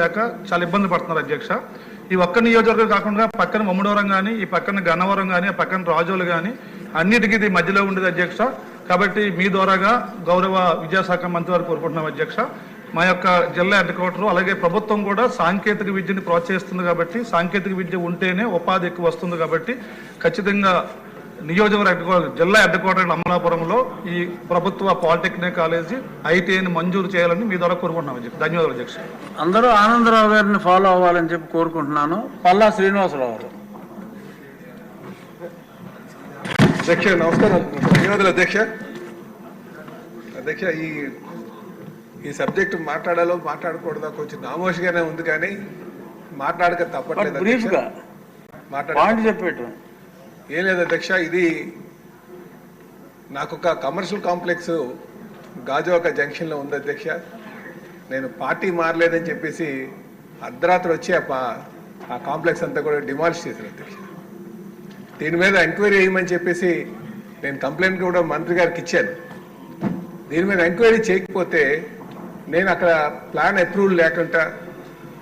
లేక చాలా ఇబ్బంది పడుతున్నారు అధ్యక్ష. ఈ ఒక్క నియోజకవర్గం కాకుండా పక్కన మమ్మడవరం కానీ ఈ పక్కన గన్నవరం కానీ పక్కన రాజోలు కానీ అన్నిటికీ ఇది మధ్యలో ఉండేది అధ్యక్ష. కాబట్టి మీ ద్వారాగా గౌరవ విద్యాశాఖ మంత్రి వారు కోరుకుంటున్నాం అధ్యక్ష. మా యొక్క జిల్లా హెడ్క్వార్టర్ అలాగే ప్రభుత్వం కూడా సాంకేతిక విద్యని ప్రోత్సహిస్తుంది కాబట్టి సాంకేతిక విద్య ఉంటేనే ఉపాధి ఎక్కువ వస్తుంది కాబట్టి ఖచ్చితంగా నియోజకవర్గ హెడ్ జిల్లా హెడ్ క్వార్టర్ అమలాపురంలో ఈ ప్రభుత్వ పాలిటెక్నిక్ కాలేజీ ఐటీఐని మంజూరు చేయాలని మీ ద్వారా కోరుకుంటున్నాం ధన్యవాదాలు అధ్యక్ష. అందరూ ఆనందరావు గారిని ఫాలో అవ్వాలని చెప్పి కోరుకుంటున్నాను. పల్లా శ్రీనివాసరావు గారు. అధ్యక్ష నమస్కారం. ధన్యవాదాలు అధ్యక్ష. అధ్యక్ష ఈ ఈ సబ్జెక్ట్ మాట్లాడాలో మాట్లాడకూడదో? కొంచెం నామోషిగానే ఉంది కానీ మాట్లాడక తప్పట్లేదు బ్రీఫ్గా మాట్లాడ చెప్పేటు ఏం లేదు అధ్యక్ష ఇది నాకు ఒక కమర్షియల్ కాంప్లెక్స్ గాజువాక జంక్షన్లో ఉంది అధ్యక్ష. నేను పార్టీ మారలేదని చెప్పేసి అర్ధరాత్రి వచ్చి ఆ కాంప్లెక్స్ అంతా కూడా డిమాలిష్ చేశారు అధ్యక్ష. దీని మీద ఎంక్వైరీ చేయమని చెప్పేసి నేను కంప్లైంట్ కూడా మంత్రి గారికి ఇచ్చాను. దీని మీద ఎంక్వైరీ చేయకపోతే నేను అక్కడ ప్లాన్ అప్రూవల్ లేకుండా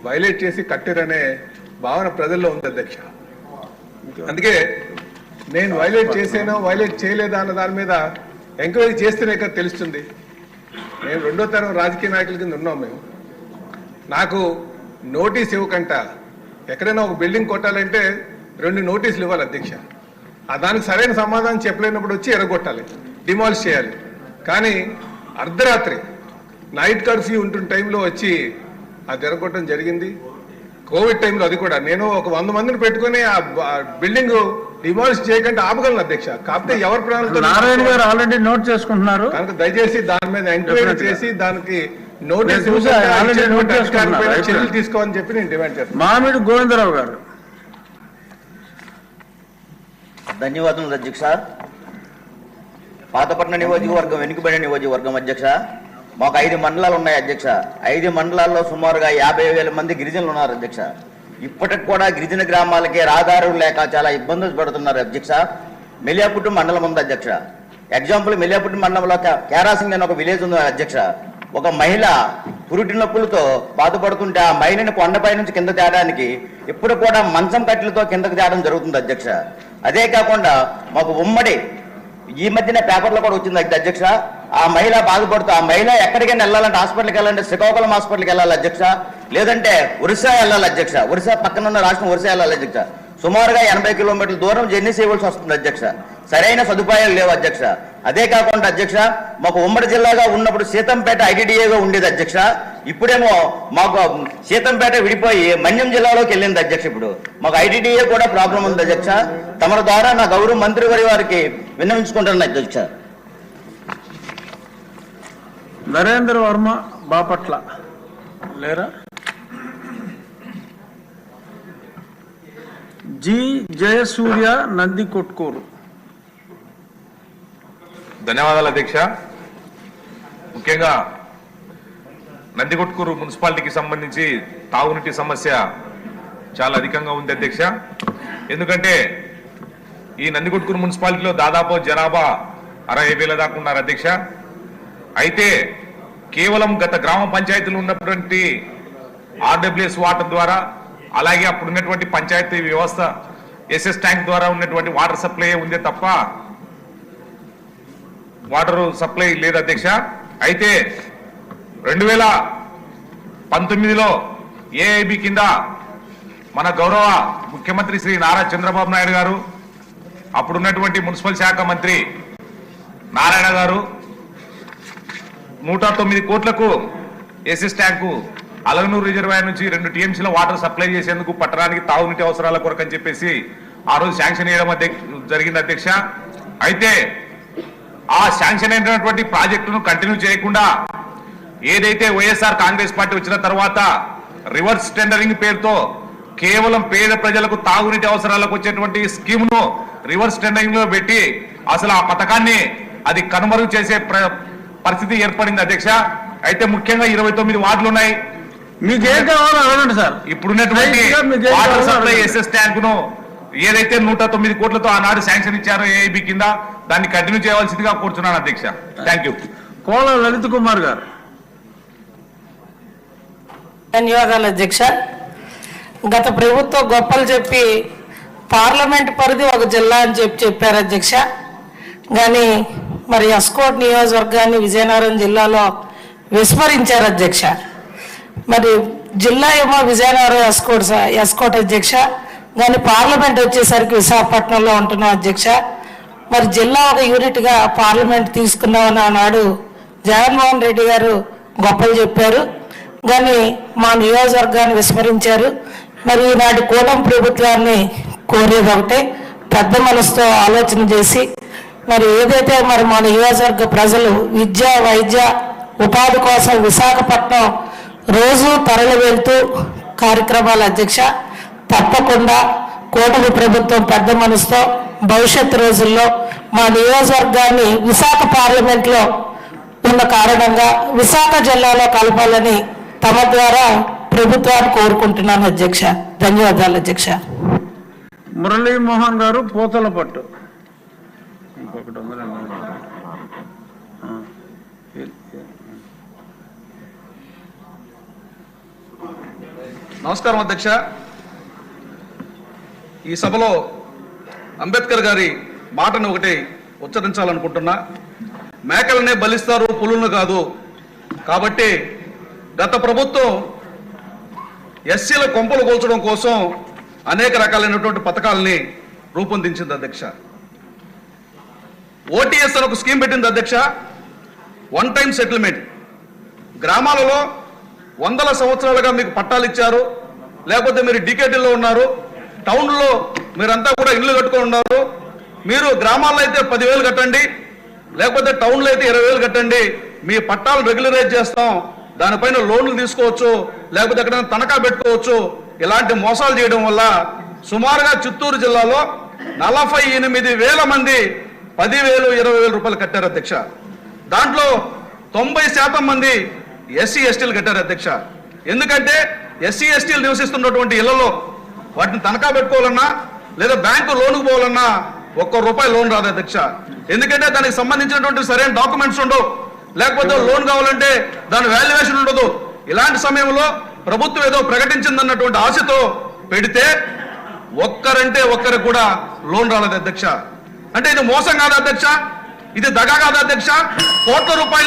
వైలేట్ చేసి కట్టారనే భావన ప్రజల్లో ఉంది అధ్యక్ష. అందుకే నేను వైలేట్ చేసేనా వైలేట్ చేయలేదా అన్న దాని మీద ఎంక్వైరీ చేస్తేనే కదా తెలుస్తుంది. మేము రెండో తరం రాజకీయ నాయకుల కింద ఉన్నాం మేము. నాకు నోటీస్ ఇవ్వకంట. ఎక్కడైనా ఒక బిల్డింగ్ కొట్టాలంటే రెండు నోటీసులు ఇవ్వాలి అధ్యక్ష. ఆ దానికి సరైన సమాధానం చెప్పలేనప్పుడు వచ్చి ఎరగొట్టాలి డిమాలిష్ చేయాలి. కానీ అర్ధరాత్రి నైట్ కర్ఫ్యూ ఉంటున్న టైంలో వచ్చి అది ఎరగొట్టడం జరిగింది. కోవిడ్ టైంలో అది కూడా. నేను ఒక వంద మందిని పెట్టుకుని ఆ ఆ బిల్డింగ్ డిమాలిష్ చేయకుండా ఆపగలను అధ్యక్ష. కాకపోతే ఎవరి ప్రాణాలతో నారాయణ గారు ఆల్రెడీ నోట్ చేసుకుంటున్నారు. కనుక దయచేసి దాని మీద ఎంక్వైరీ. చేసి దానికి నోటీస్. చర్యలు తీసుకోవాలని చెప్పి నేను డిమాండ్ చేస్తాను మామిడి గోవిందరావు గారు. ధన్యవాదములు అధ్యక్ష. పాతపట్నం నియోజకవర్గం వెనుకబడిన నియోజకవర్గం అధ్యక్ష. మాకు ఐదు మండలాలు ఉన్నాయి అధ్యక్ష. ఐదు మండలాల్లో సుమారుగా యాభై వేల మంది గిరిజనులు ఉన్నారు అధ్యక్ష. ఇప్పటికి కూడా గిరిజన గ్రామాలకి రహదారులు లేక చాలా ఇబ్బందులు పడుతున్నారు అధ్యక్ష. మెలియాపుట్టు మండలం ఉంది అధ్యక్ష. ఎగ్జాంపుల్ మెలియాపుట్టు మండలంలో కేరాసింగ్ అని ఒక విలేజ్ ఉంది అధ్యక్ష. ఒక మహిళ పురుటి నొప్పులతో బాధపడుతుంటే ఆ మహిళని కొండపై నుంచి కింద తేడానికి ఇప్పుడు కూడా మంచం కట్టెలతో కిందకు తేడం జరుగుతుంది అధ్యక్ష. అదే కాకుండా మాకు ఉమ్మడి ఈ మధ్యన పేపర్లో కూడా వచ్చింది అధ్యక్ష. ఆ మహిళ బాధపడుతూ ఆ మహిళ ఎక్కడికైనా వెళ్ళాలంటే హాస్పిటల్కి వెళ్ళాలంటే శ్రీకాకుళం హాస్పిటల్కి వెళ్ళాలి అధ్యక్ష. లేదంటే ఒరిస్సా వెళ్ళాలి అధ్యక్ష. ఒరిస్సా పక్కన ఉన్న రాష్ట్రం ఒరిస్సా వెళ్ళాలి అధ్యక్ష. సుమారుగా ఎనభై కిలోమీటర్ల దూరం జర్నీ చేయవలసి వస్తుంది అధ్యక్ష. సరైన సదుపాయాలు లేవు అధ్యక్ష. అదే కాకుండా అధ్యక్ష మాకు ఉమ్మడి జిల్లాగా ఉన్నప్పుడు సీతంపేట ఐటీడీఏగా ఉండేది అధ్యక్ష. ఇప్పుడేమో మాకు సీతంపేట విడిపోయి మన్యం జిల్లాలోకి వెళ్ళింది అధ్యక్ష ఇప్పుడు. మాకు ఐటీడీఏ కూడా ప్రాబ్లం ఉంది అధ్యక్ష. తమ ద్వారా నా గౌరవ మంత్రి గారి వారికి విన్నవించుకుంటున్నాను అధ్యక్ష. నరేంద్ర వర్మ బాపట్ల. లేరా? జి జయసూర్య నంది కొట్కూరు. ధన్యవాదాలు అధ్యక్ష. ముఖ్యంగా నందికొట్కూరు మున్సిపాలిటీకి సంబంధించి తాగునీటి సమస్య చాలా అధికంగా ఉంది అధ్యక్ష. ఎందుకంటే ఈ నందికొట్కూరు మున్సిపాలిటీలో దాదాపు జనాభా అరవై వేల దాకా ఉన్నారు అధ్యక్ష. అయితే కేవలం గత గ్రామ పంచాయతీలు ఉన్నటువంటి ఆర్డబ్ల్యూఎస్ వాటర్ ద్వారా అలాగే అప్పుడు ఉన్నటువంటి పంచాయతీ వ్యవస్థ ఎస్ఎస్ ట్యాంక్ ద్వారా ఉన్నటువంటి వాటర్ సప్లై ఉందే తప్ప వాటర్ సప్లై లేదు అధ్యక్ష. అయితే రెండు వేల పంతొమ్మిదిలో ఏఐబి కింద మన గౌరవ ముఖ్యమంత్రి శ్రీ నారా చంద్రబాబు నాయుడు గారు అప్పుడున్నటువంటి మున్సిపల్ శాఖ మంత్రి నారాయణ గారు నూట తొమ్మిది కోట్లకు ఎస్ఎస్ ట్యాంకు అలగనూరు రిజర్వాయర్ నుంచి రెండు టీఎంసీల వాటర్ సప్లై చేసేందుకు పట్టణానికి తాగునీటి అవసరాల కొరకు అని చెప్పేసి ఆ రోజు శాంక్షన్ చేయడం జరిగింది అధ్యక్ష. అయితే ఆ శాంక్షన్ అయినటువంటి ప్రాజెక్టును కంటిన్యూ చేయకుండా ఏదైతే వైఎస్ఆర్ కాంగ్రెస్ పార్టీ వచ్చిన తర్వాత రివర్స్ టెండరింగ్ పేరుతో కేవలం పేద ప్రజలకు తాగునీటి అవసరాలకు వచ్చేటువంటి స్కీమ్ను రివర్స్ టెండరింగ్లో పెట్టి అసలు ఆ పథకాన్ని అది కనుమరుగు చేసే ప్ర- పరిస్థితి ఏర్పడింది అధ్యక్ష. అయితే ముఖ్యంగా ఇరవై తొమ్మిది వార్డులు ఉన్నాయి. మీకు ఏం కావాలో అడగండి సార్. ఇప్పుడున్నటువంటి వాటర్ సప్లై. ఎస్ఎస్ ట్యాంక్ను ఏదైతే నూట తొమ్మిది కోట్లతో ఆనాడు శాంక్షన్ ఇచ్చారో ఏఐబి కింద దాన్ని కంటిన్యూ చేయవలసిందిగా కోరుతున్నాను అధ్యక్ష. థ్యాంక్ యూ కోల లలిత్ కుమార్ గారు. ధన్యవాదాలు అధ్యక్ష. గత ప్రభుత్వం గొప్పలు చెప్పి పార్లమెంట్ పరిధి ఒక జిల్లా అని చెప్పి చెప్పారు అధ్యక్ష. కానీ మరి ఎస్కోట్ నియోజకవర్గాన్ని విజయనగరం జిల్లాలో విస్మరించారు అధ్యక్ష. మరి జిల్లా ఏమో విజయనగరం ఎస్కోట్ ఎస్కోట్ అధ్యక్ష. కానీ పార్లమెంట్ వచ్చేసరికి విశాఖపట్నంలో ఉంటున్నాం అధ్యక్ష. మరి జిల్లా ఒక యూనిట్గా పార్లమెంట్ తీసుకున్నామని ఆనాడు జగన్మోహన్ రెడ్డి గారు గొప్పలు చెప్పారు. కానీ మా నియోజకవర్గాన్ని విస్మరించారు. మరి ఈనాటి కూటమి ప్రభుత్వాన్ని కోరేది ఒకటే. పెద్ద మనసుతో ఆలోచన చేసి మరి ఏదైతే మరి మన నియోజకవర్గ ప్రజలు విద్య వైద్య ఉపాధి కోసం విశాఖపట్నం రోజు తరలి వెళ్తూ కార్యక్రమాల అధ్యక్ష తప్పకుండా కూటమి ప్రభుత్వం పెద్ద మనసుతో భవిష్యత్ రోజుల్లో మా నియోజకవర్గాన్ని విశాఖ పార్లమెంట్లో ఉన్న కారణంగా విశాఖ జిల్లాలో కలపాలని తమ ద్వారా ప్రభుత్వాన్ని కోరుకుంటున్నాను అధ్యక్ష. ధన్యవాదాలు అధ్యక్ష. మురళీమోహన్ గారు పూతల పట్టు. నమస్కారం అధ్యక్ష. ఈ సభలో అంబేద్కర్ గారి మాటను ఒకటి ఉచ్చరించాలనుకుంటున్నా. మేకలనే బలిస్తారు పులులను కాదు. కాబట్టి గత ప్రభుత్వం ఎస్సీల కొంపలు కూల్చడం కోసం అనేక రకాలైనటువంటి పథకాలని రూపొందించింది అధ్యక్ష. ఓటీఎస్ అని ఒక స్కీమ్ పెట్టింది అధ్యక్ష. One time settlement. గ్రామాలలో వందల సంవత్సరాలుగా మీకు పట్టాలు ఇచ్చారు. లేకపోతే మీరు డికేటీలో ఉన్నారు. టౌన్లో మీరంతా కూడా ఇల్లు కట్టుకొని ఉన్నారు. మీరు గ్రామాల్లో అయితే పదివేలు కట్టండి. లేకపోతే టౌన్లో అయితే ఇరవై వేలు కట్టండి. మీ పట్టాలు రెగ్యులరైజ్ చేస్తాం. దానిపైన లోన్లు తీసుకోవచ్చు. లేకపోతే ఎక్కడైనా తనఖా పెట్టుకోవచ్చు. ఇలాంటి మోసాలు చేయడం వల్ల సుమారుగా చిత్తూరు జిల్లాలో నలభై ఎనిమిది వేల మంది పదివేలు ఇరవై వేల రూపాయలు కట్టారు అధ్యక్ష. దాంట్లో తొంభై శాతం మంది ఎస్సీ ఎస్టీలు కట్టారు అధ్యక్ష. ఎందుకంటే ఎస్సీ ఎస్టీలు నివసిస్తున్నటువంటి ఇళ్ళలో వాటిని తనఖా పెట్టుకోవాలన్నా లేదా బ్యాంకు లోనుకు పోవాలన్నా ఒక్క రూపాయి లోన్ రాదు అధ్యక్ష. ఎందుకంటే దానికి సంబంధించినటువంటి సరైన డాక్యుమెంట్స్ ఉండవు. లేకపోతే లోన్ కావాలంటే దాని వాల్యుయేషన్ ఉండదు. ఇలాంటి సమయంలో ప్రభుత్వం ఏదో ప్రకటించిందన్నటువంటి ఆశతో పెడితే ఒక్కరంటే ఒక్కరికి కూడా లోన్ రాలేదు అధ్యక్ష. అంటే ఇది మోసం కాదు అధ్యక్ష. ఇది దగా కాదు అధ్యక్ష. కోట్ల రూపాయలు